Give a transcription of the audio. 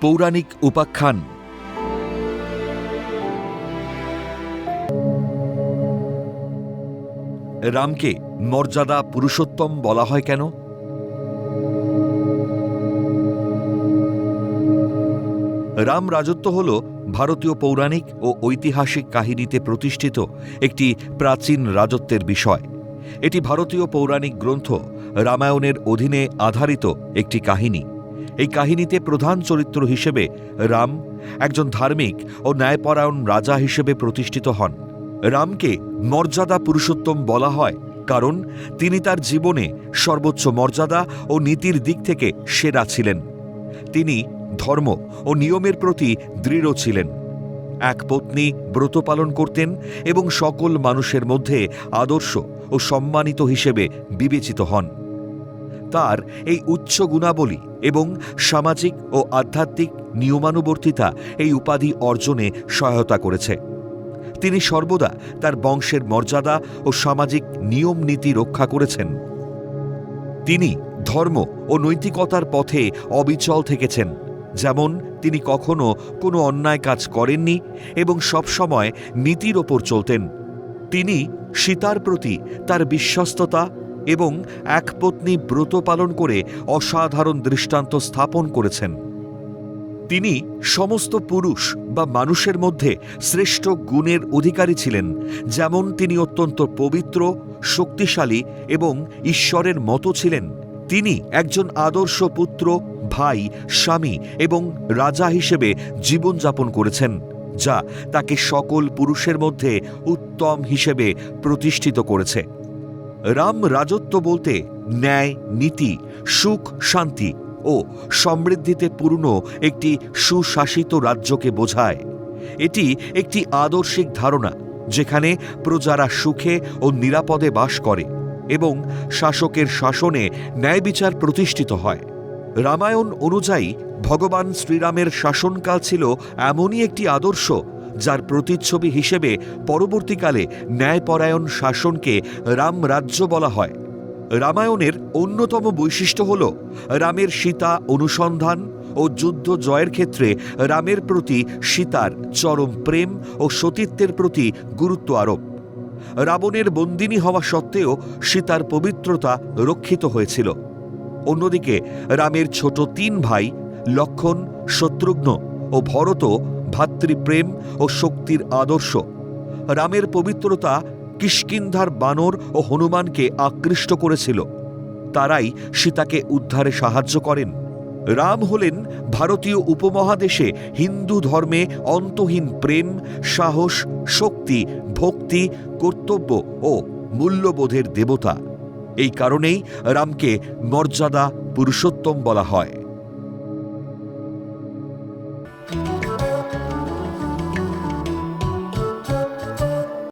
পৌরাণিক উপাখ্যান। রামকে মর্যাদা পুরুষোত্তম বলা হয় কেন? রাম রাজত্ব হল ভারতীয় পৌরাণিক ও ঐতিহাসিক কাহিনীতে প্রতিষ্ঠিত একটি প্রাচীন রাজত্বের বিষয়। এটি ভারতীয় পৌরাণিক গ্রন্থ রামায়ণের অধীনে আধারিত একটি কাহিনী। এই কাহিনীতে প্রধান চরিত্র হিসেবে রাম একজন ধার্মিক ও ন্যায়পরায়ণ রাজা হিসেবে প্রতিষ্ঠিত হন। রামকে মর্যাদা পুরুষোত্তম বলা হয় কারণ তিনি তার জীবনে সর্বোচ্চ মর্যাদা ও নীতির দিক থেকে সেরা ছিলেন। তিনি ধর্ম ও নিয়মের প্রতি দৃঢ় ছিলেন। এক পত্নী ব্রত পালন করতেন এবং সকল মানুষের মধ্যে আদর্শ ও সম্মানিত হিসেবে বিবেচিত হন। তার এই উচ্চ গুণাবলী এবং সামাজিক ও আধ্যাত্মিক নিয়মানুবর্তিতা এই উপাধি অর্জনে সহায়তা করেছে। তিনি সর্বদা তার বংশের মর্যাদা ও সামাজিক নিয়ম নীতি রক্ষা করেছেন। তিনি ধর্ম ও নৈতিকতার পথে অবিচল থেকেছেন, যেমন তিনি কখনো কোনো অন্যায় কাজ করেননি এবং সবসময় নীতির ওপর চলতেন। তিনি সীতার প্রতি তার বিশ্বস্ততা এবং এক পত্নী ব্রত পালন করে অসাধারণ দৃষ্টান্ত স্থাপন করেছেন। তিনি সমস্ত পুরুষ বা মানুষের মধ্যে শ্রেষ্ঠ গুণের অধিকারী ছিলেন, যেমন তিনি অত্যন্ত পবিত্র, শক্তিশালী এবং ঈশ্বরের মতো ছিলেন। তিনি একজন আদর্শ পুত্র, ভাই, স্বামী এবং রাজা হিসেবে জীবনযাপন করেছেন, যা তাকে সকল পুরুষের মধ্যে উত্তম হিসেবে প্রতিষ্ঠিত করেছে। রাম রাজত্ব বলতে ন্যায়, নীতি, সুখ, শান্তি ও সমৃদ্ধিতে পূর্ণ একটি সুশাসিত রাজ্যকে বোঝায়। এটি একটি আদর্শিক ধারণা যেখানে প্রজারা সুখে ও নিরাপদে বাস করে এবং শাসকের শাসনে ন্যায় বিচার প্রতিষ্ঠিত হয়। রামায়ণ অনুযায়ী ভগবান শ্রীরামের শাসনকাল ছিল এমনই একটি আদর্শ যার প্রতিচ্ছবি হিসেবে পরবর্তীকালে ন্যায়পরায়ণ শাসনকে রাম রাজ্য বলা হয়। রামায়ণের অন্যতম বৈশিষ্ট্য হল রামের সীতা অনুসন্ধান ও যুদ্ধ জয়ের ক্ষেত্রে রামের প্রতি সীতার চরম প্রেম ও সতীত্বের প্রতি গুরুত্ব আরোপ। রাবণের বন্দিনী হওয়া সত্ত্বেও সীতার পবিত্রতা রক্ষিত হয়েছিল। অন্যদিকে রামের ছোট তিন ভাই লক্ষণ, শত্রুঘ্ন ও ভরত ভাতৃপ্রেম ও শক্তির আদর্শ। রামের পবিত্রতা কিষ্কিন্ধার বানর ও হনুমানকে আকৃষ্ট করেছিল। তারাই সীতাকে উদ্ধারে সাহায্য করেন। রাম হলেন ভারতীয় উপমহাদেশে হিন্দু ধর্মে অন্তহীন প্রেম, সাহস, শক্তি, ভক্তি, কর্তব্য ও মূল্যবোধের দেবতা। এই কারণেই রামকে মর্যাদা পুরুষোত্তম বলা হয়।